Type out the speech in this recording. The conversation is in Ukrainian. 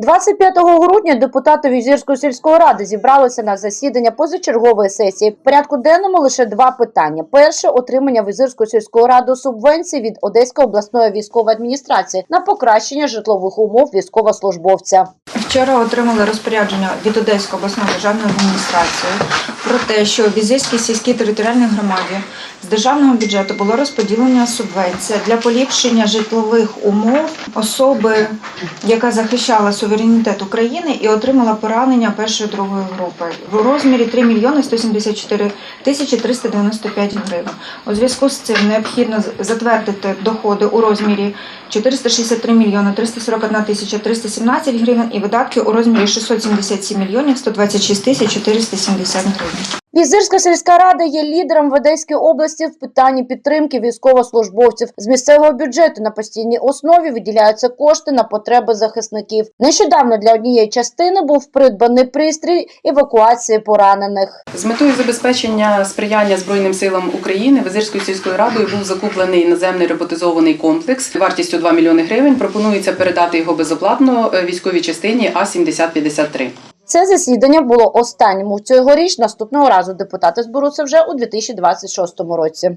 25 грудня депутати Візірської сільської ради зібралися на засідання позачергової сесії. В порядку денному лише два питання: перше отримання Візирської сільської ради субвенції від Одеської обласної військової адміністрації на покращення житлових умов військовослужбовця. Вчора отримали розпорядження від Одеської обласної державної адміністрації про те, що в Візирській сільській територіальній громаді з державного бюджету було розподілення субвенція для поліпшення житлових умов особи, яка захищала суверенітет України і отримала поранення першої другої групи в розмірі 3 мільйони 174 тисячі 395 гривень. У зв'язку з цим необхідно затвердити доходи у розмірі 463 мільйони 341 тисяча 317 гривень і видатки у розмірі 677 мільйонів 126 тисяч 470 гривень. Візирська сільська рада є лідером в Одеській області в питанні підтримки військовослужбовців. З місцевого бюджету на постійній основі виділяються кошти на потреби захисників. Нещодавно для однієї частини був придбаний пристрій евакуації поранених. З метою забезпечення сприяння Збройним силам України Визирською сільською радою був закуплений наземний роботизований комплекс вартістю 2 мільйони гривень. Пропонується передати його безоплатно е, військовій частині А 7053 Це засідання було останнім у цьогоріч. Наступного разу депутати зберуться вже у 2026 році.